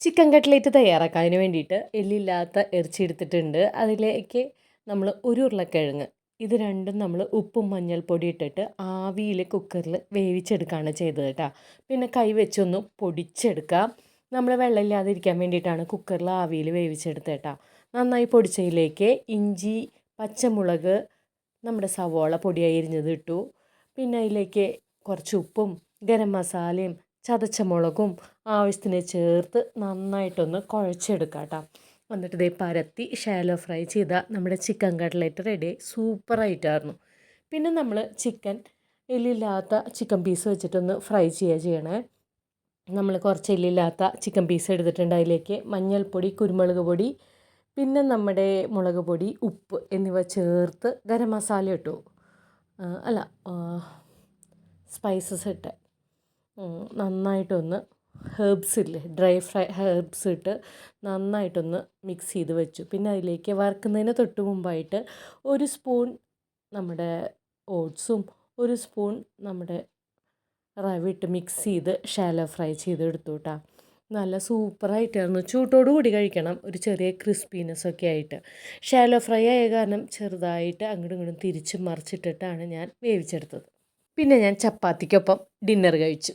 Chicken cutlet തയ്യാറാക്കാൻ വേണ്ടിയിട്ട് എല്ലില്ലാത്ത ഇറച്ചി എടുത്തിട്ടുണ്ട്. അതിലേക്ക് നമ്മൾ ഒരു ഉരുളക്കിഴങ്ങ് ഇത് രണ്ടും നമ്മൾ ഉപ്പും മഞ്ഞൾപ്പൊടി ഇട്ടിട്ട് ആവിയിൽ കുക്കറിൽ വേവിച്ചെടുക്കുകയാണ് ചെയ്തത് കേട്ടോ. പിന്നെ കൈ വെച്ചൊന്ന് പൊടിച്ചെടുക്കാം. നമ്മൾ വെള്ളമില്ലാതിരിക്കാൻ വേണ്ടിയിട്ടാണ് കുക്കറിൽ ആവിയിൽ വേവിച്ചെടുത്തത് കേട്ടോ. നന്നായി പൊടിച്ചതിലേക്ക് ഇഞ്ചി പച്ചമുളക് നമ്മുടെ സവോള പൊടിയായി അരിഞ്ഞത് ഇട്ടു. പിന്നെ അതിലേക്ക് കുറച്ച് ഉപ്പും ഗരം മസാലയും ചതച്ച മുളകും ആവശ്യത്തിന് ചേർത്ത് നന്നായിട്ടൊന്ന് കുഴച്ചെടുക്കാം കേട്ടോ. എന്നിട്ട് ഇതേ പരത്തി ഷാലോ ഫ്രൈ ചെയ്ത നമ്മുടെ ചിക്കൻ കട്ട്ലേറ്റ് റെഡി സൂപ്പറായിട്ടായിരുന്നു പിന്നെ നമ്മൾ ചിക്കൻ എല്ലില്ലാത്ത ചിക്കൻ പീസ് വെച്ചിട്ടൊന്ന് ഫ്രൈ ചെയ്യുക ചെയ്യണേ. നമ്മൾ കുറച്ച് എല്ലില്ലാത്ത ചിക്കൻ പീസ് എടുത്തിട്ടുണ്ട്. അതിലേക്ക് മഞ്ഞൾപ്പൊടി കുരുമുളക് പൊടി പിന്നെ നമ്മുടെ മുളക് പൊടി ഉപ്പ് എന്നിവ ചേർത്ത് ഗരം മസാല ഇട്ടു. അല്ല സ്പൈസസ് ഇട്ട്. നന്നായിട്ടൊന്ന് ഹെർബ്സ് ഇല്ലേ? ഡ്രൈ ഫ്രൈ ഹെർബ്സ് ഇട്ട് നന്നായിട്ടൊന്ന് മിക്സ് ചെയ്ത് വെച്ചു. പിന്നെ അതിലേക്ക് വറുക്കുന്നതിന് തൊട്ട് മുമ്പായിട്ട് ഒരു സ്പൂൺ നമ്മുടെ ഓട്സും ഒരു സ്പൂൺ നമ്മുടെ റവ ഇട്ട് മിക്സ് ചെയ്ത് ഷാലോ ഫ്രൈ ചെയ്തെടുത്തു കേട്ടോ നല്ല സൂപ്പറായിട്ടായിരുന്നു. ചൂട്ടോടു കൂടി കഴിക്കണം ഒരു ചെറിയ ക്രിസ്പിനെസ് ഒക്കെ ആയിട്ട്. ഷാലോ ഫ്രൈ ആയ കാരണം ചെറുതായിട്ട് അങ്ങോട്ടും ഇങ്ങോട്ടും തിരിച്ച് മറിച്ചിട്ടിട്ടാണ് ഞാൻ വേവിച്ചെടുത്തത്. പിന്നെ ഞാൻ ചപ്പാത്തിക്കൊപ്പം ഡിന്നർ കഴിച്ചു.